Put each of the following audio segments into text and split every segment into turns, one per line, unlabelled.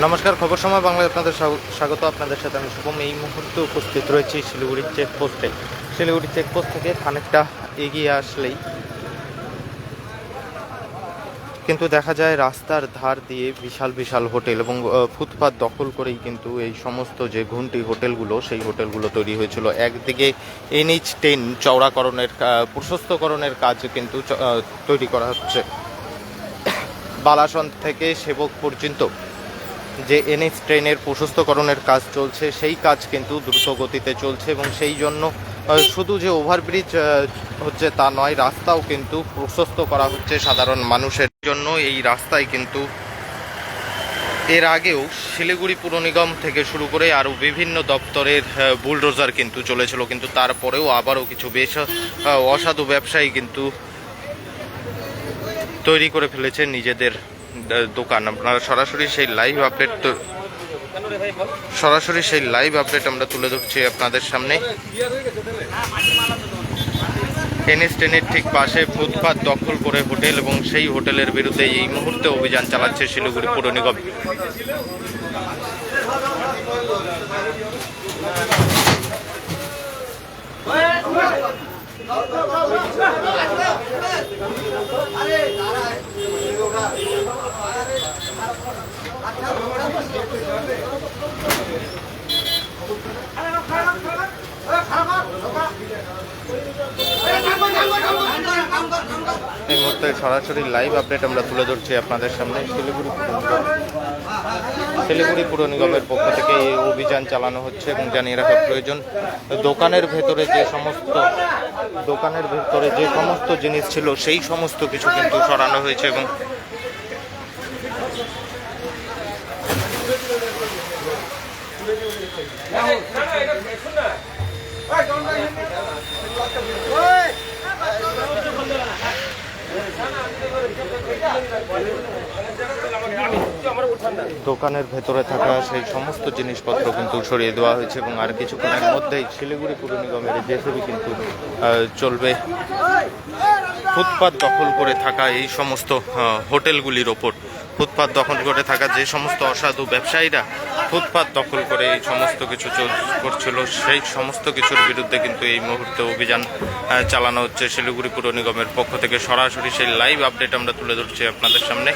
নমস্কার, খবর সময় বাংলায় আপনাদের স্বাগ- স্বাগত। আপনাদের সাথে আমি শুভম। এই মুহূর্তে উপস্থিত রয়েছি শিলিগুড়ির চেকপোস্টে শিলিগুড়ি চেকপোস্ট থেকে খানিকটা এগিয়ে আসলেই কিন্তু দেখা যায় রাস্তার ধার দিয়ে বিশাল বিশাল হোটেল এবং ফুটপাত দখল করেই কিন্তু এই সমস্ত যে ঘুমটি হোটেলগুলো, সেই হোটেলগুলো তৈরি হয়েছিল। একদিকে এনএইচ টেন চওড়াকরণের প্রশস্তকরণের কাজ কিন্তু তৈরি করা হচ্ছে। বালাসন থেকে সেবক পর্যন্ত যে এনএস ট্রেনের প্রশস্তকরণের কাজ চলছে, সেই কাজ কিন্তু দ্রুত গতিতে চলছে এবং সেই জন্য শুধু যে ওভারব্রিজ হচ্ছে তা নয়, রাস্তাও কিন্তু প্রশস্ত করা হচ্ছে সাধারণ মানুষের জন্য। এই রাস্তায় কিন্তু এর আগেও শিলিগুড়ি পুর নিগম থেকে শুরু করে আরও বিভিন্ন দপ্তরের বুলডোজার কিন্তু চলেছিল, কিন্তু তারপরেও আবারও কিছু বেশ অসাধু ব্যবসায়ী কিন্তু তৈরি করে ফেলেছে নিজেদের দোকান। আপনারা সরাসরি সেই লাইভ আপডেট তো সরাসরি সেই লাইভ আপডেট আমরা তুলে ধরছি আপনাদের সামনে। টেনিস ট্রেনের ঠিক পাশে ফুটপাত দখল করে হোটেল এবং সেই হোটেলের বিরুদ্ধে এই মুহূর্তে অভিযান চালাচ্ছে শিলিগুড়ি পুর নিগম। এই মুহূর্তে সরাসরি লাইভ আপডেট আমরা তুলে ধরছি আপনাদের সামনে। শিলিগুড়ি শিলিগুড়ি পুর নিগমের পক্ষ থেকে এই অভিযান চালানো হচ্ছে এবং জানিয়ে রাখা প্রয়োজন, দোকানের ভেতরে যে সমস্ত দোকানের ভেতরে যে সমস্ত জিনিস ছিল, সেই সমস্ত কিছু কিন্তু সরানো হয়েছে এবং দোকানের ভেতরে থাকা সেই সমস্ত জিনিসপত্র কিন্তু সরিয়ে দেওয়া হয়েছে এবং আর কিছুক্ষণের মধ্যেই শিলিগুড়ি পুর নিগমের জেসিবি কিন্তু চলবে। ফুটপাত দখল করে থাকা এই সমস্ত হোটেলগুলির ওপর। ফুটপাত দখল করে থাকা যে সমস্ত অসাধু ব্যবসায়ীরা ফুটপাত দখল করে এই সমস্ত কিছু করছিল। সেই সমস্ত কিছুর বিরুদ্ধে কিন্তু এই মুহূর্তে অভিযান চালানো হচ্ছে। শিলিগুড়ি পুর নিগমের পক্ষ থেকে সরাসরি সেই লাইভ আপডেট আমরা তুলে ধরছি আপনাদের সামনে।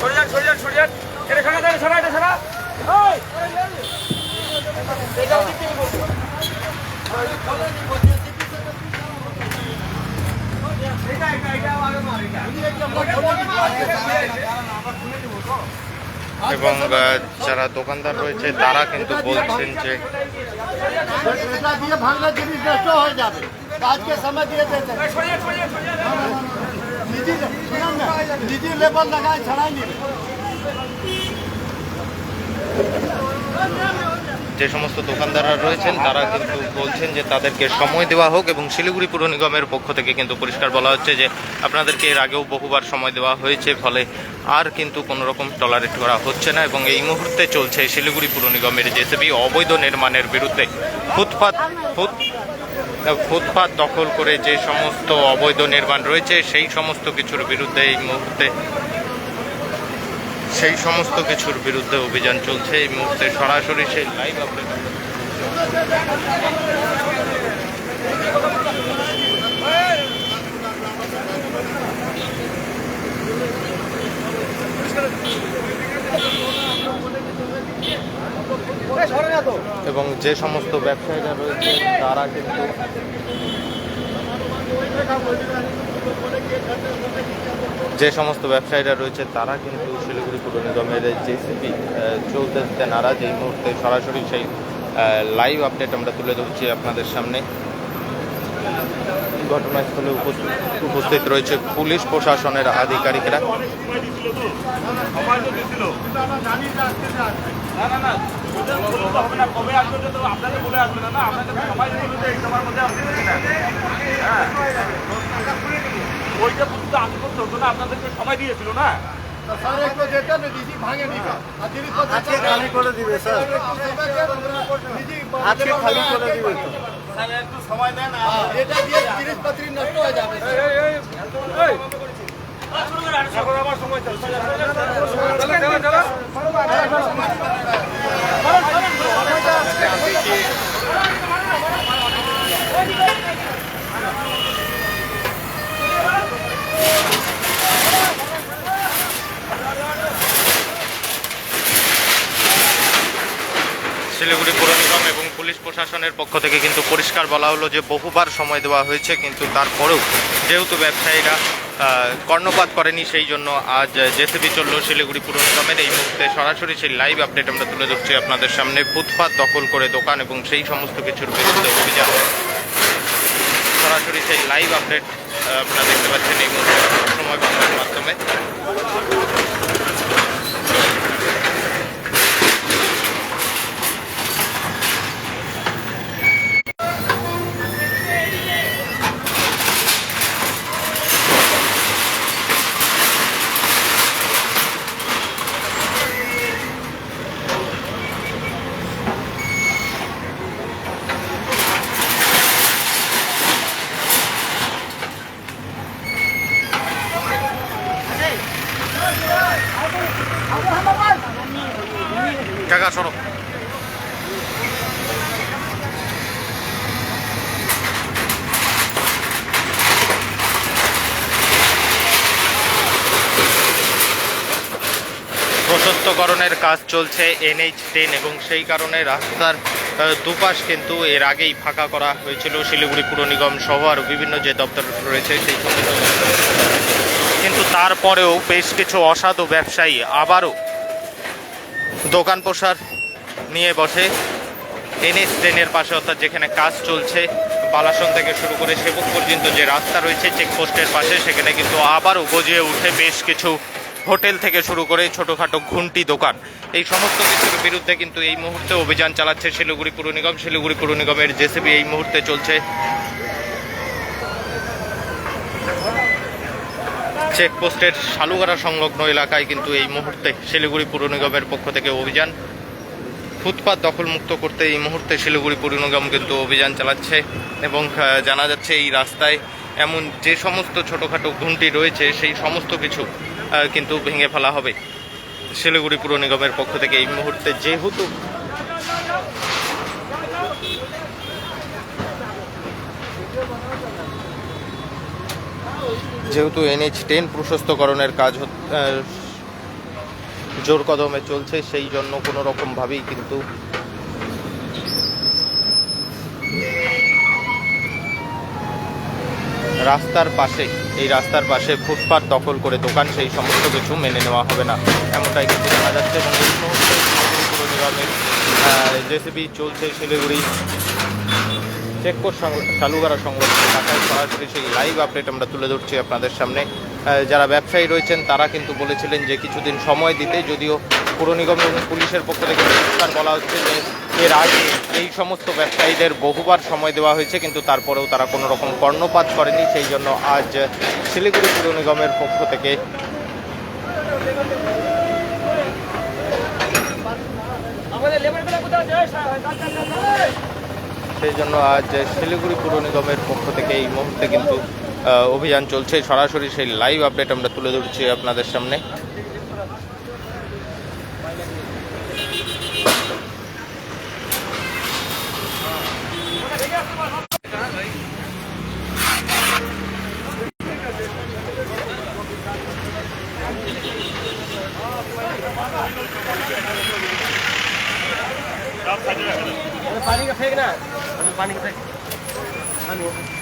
সরে যান সরে যান সরে যান এটা সরা এটা সরা এটা সরা ওই এটা ওদিক থেকে বলব এটা এটা এটা আগে মার এটা
এবং যারা দোকানদার রয়েছে, তারা কিন্তু বলছেন যে
ভাঙলে জিনিস নষ্ট হয়ে সময় দিয়ে লাগায় ছাড়াই নিবে।
যে সমস্ত দোকানদাররা রয়েছেন, তারা কিন্তু বলছেন যে তাদেরকে সময় দেওয়া হোক এবং শিলিগুড়ি পুর নিগমের পক্ষ থেকে কিন্তু পরিষ্কার বলা হচ্ছে যে আপনাদেরকে এর আগেও বহুবার সময় দেওয়া হয়েছে, ফলে আর কিন্তু কোনো রকম টলারেট করা হচ্ছে না এবং এই মুহূর্তে চলছে শিলিগুড়ি পুর নিগমের জেসিবি অবৈধ নির্মাণের বিরুদ্ধে ফুটপাত, ফুট, ফুটপাত দখল করে যে সমস্ত অবৈধ নির্মাণ রয়েছে, সেই সমস্ত কিছুর বিরুদ্ধে এই মুহূর্তে সেই সমস্ত কিছুর বিরুদ্ধে অভিযান চলছে। এই মুহূর্তে সরাসরি সেই লাইভ এবং যে সমস্ত ব্যবসায়ীরা রয়েছে, তারা কিন্তু যে সমস্ত ব্যবসায়ীরা রয়েছে, তারা কিন্তু শিলিগুড়ি পুর নিগমের জেসিপি চলতে দিতে নারাজ। এই মুহূর্তে সরাসরি সেই লাইভ আপডেট আমরা তুলে ধরছি আপনাদের সামনে। ঘটনাস্থলে উপস্থিত রয়েছে পুলিশ প্রশাসনের আধিকারিকরা।
না না না। কবে আসবে আপনাদের বলে আসবে না না আপনাদের তো সময় দিল যে এই সময়ের মধ্যে আপনি দিচ্ছেন হ্যাঁ ওইটা কিন্তু আগে করতে হতো না আপনাদেরকে সময় দিয়েছিল না
আজকে
সময় দেন
দিয়ে তিরিশ নষ্ট হয়ে যাবে
শিলিগুড়ি পৌর নিগম এবং পুলিশ প্রশাসনের পক্ষ থেকে কিন্তু পরিষ্কার বলা হলো যে বহুবার সময় দেওয়া হয়েছে, কিন্তু তারপরেও যেহেতু ব্যবসায়ীরা কর্ণপাত করেনি, সেই জন্য আজ জেসিবি চলল শিলিগুড়ি পুর নিগমের। এই মুহূর্তে সরাসরি সেই লাইভ আপডেট আমরা তুলে ধরছি আপনাদের সামনে। ফুটপাত দখল করে দোকান এবং সেই সমস্ত কিছুর বিরুদ্ধে অভিযান। সরাসরি সেই লাইভ আপডেট আপনারা দেখতে পাচ্ছেন এই মুহূর্তে সময় বাংলার মাধ্যমে। প্রশস্তকরণের কাজ চলছে এনএইচ টেন এবং সেই কারণে রাস্তার দুপাশ কিন্তু এর আগেই ফাঁকা করা হয়েছিল শিলিগুড়ি পুর নিগম সহ আর বিভিন্ন যে দপ্তর রয়েছে সেই কিন্তু তারপরেও বেশ কিছু অসাধু ব্যবসায়ী আবারও দোকান পোশার নিয়ে বসে। এনএস ট্রেনের পাশে অর্থাৎ যেখানে কাজ চলছে, বালাসন থেকে শুরু করে সেবক পর্যন্ত যে রাস্তা রয়েছে চেকপোস্টের পাশে, সেখানে কিন্তু আবারও গজিয়ে উঠে বেশ কিছু হোটেল থেকে শুরু করে ছোটোখাটো ঘুন্টি দোকান। এই সমস্ত কিছুর বিরুদ্ধে কিন্তু এই মুহূর্তে অভিযান চালাচ্ছে শিলিগুড়ি পুর নিগম। শিলিগুড়ি পুর নিগমের জেসিবি এই মুহূর্তে চলছে। চেকপোস্টের শালুগাড়া সংলগ্ন এলাকায় কিন্তু এই মুহূর্তে শিলিগুড়ি পুর নিগমের পক্ষ থেকে অভিযান। ফুটপাত দখলমুক্ত করতে এই মুহূর্তে শিলিগুড়ি পুর নিগম কিন্তু অভিযান চালাচ্ছে এবং জানা যাচ্ছে এই রাস্তায় এমন যে সমস্ত ছোটোখাটো ঘুমটি রয়েছে, সেই সমস্ত কিছু কিন্তু ভেঙে ফেলা হবে। শিলিগুড়ি পুর নিগমের পক্ষ থেকে এই মুহূর্তে যেহেতু যেহেতু এনএইচ টেন প্রশস্তকরণের কাজ জোর কদমে চলছে, সেই জন্য কোনো রকমভাবেই কিন্তু রাস্তার পাশে এই রাস্তার পাশে ফুটপাত দখল করে দোকান, সেই সমস্ত কিছু মেনে নেওয়া হবে না। এমনটাই কিন্তু দেখা যাচ্ছে। এবং এই সমস্ত জেসিবি চলছে শিলিগুড়ি চেকপোস্ট করা সংগঠন এলাকায় সরাসরি সেই লাইভ আপডেট আমরা তুলে ধরছি আপনাদের সামনে। যারা ব্যবসায়ী রয়েছেন, তারা কিন্তু বলেছিলেন যে কিছুদিন সময় দিতে, যদিও পুর নিগম এবং পুলিশের পক্ষ থেকে পরিষ্কার বলা হচ্ছে যে এর আগে এই সমস্ত ব্যবসায়ীদের বহুবার সময় দেওয়া হয়েছে, কিন্তু তারপরেও তারা কোনো রকম কর্ণপাত করেনি। সেই জন্য আজ শিলিগুড়ি পুর নিগমের পক্ষ থেকে সেই জন্য আজ শিলিগুড়ি পুর নিগমের পক্ষ থেকে এই মুহূর্তে কিন্তু অভিযান চলছে সরাসরি সেই লাইভ আপডেট আমরা তুলে ধরছি আপনাদের সামনে
पानी का फेंक ना पानी का फेंक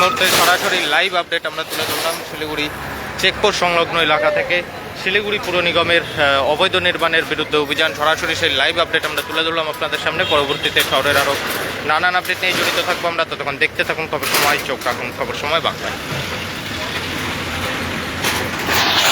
মুহূর্তে সরাসরি লাইভ আপডেট আমরা তুলে ধরলাম শিলিগুড়ি চেকপোস্ট সংলগ্ন এলাকা থেকে। শিলিগুড়ি পুর নিগমের অবৈধ নির্মাণের বিরুদ্ধে অভিযান, সরাসরি সেই লাইভ আপডেট আমরা তুলে ধরলাম আপনাদের সামনে। পরবর্তীতে শহরের আরও নানান আপডেট নিয়ে জড়িত থাকব আমরা। ততক্ষণ দেখতে থাকুন, খবর সময়, চোখ রাখুন, খবর সময় বাংলায়।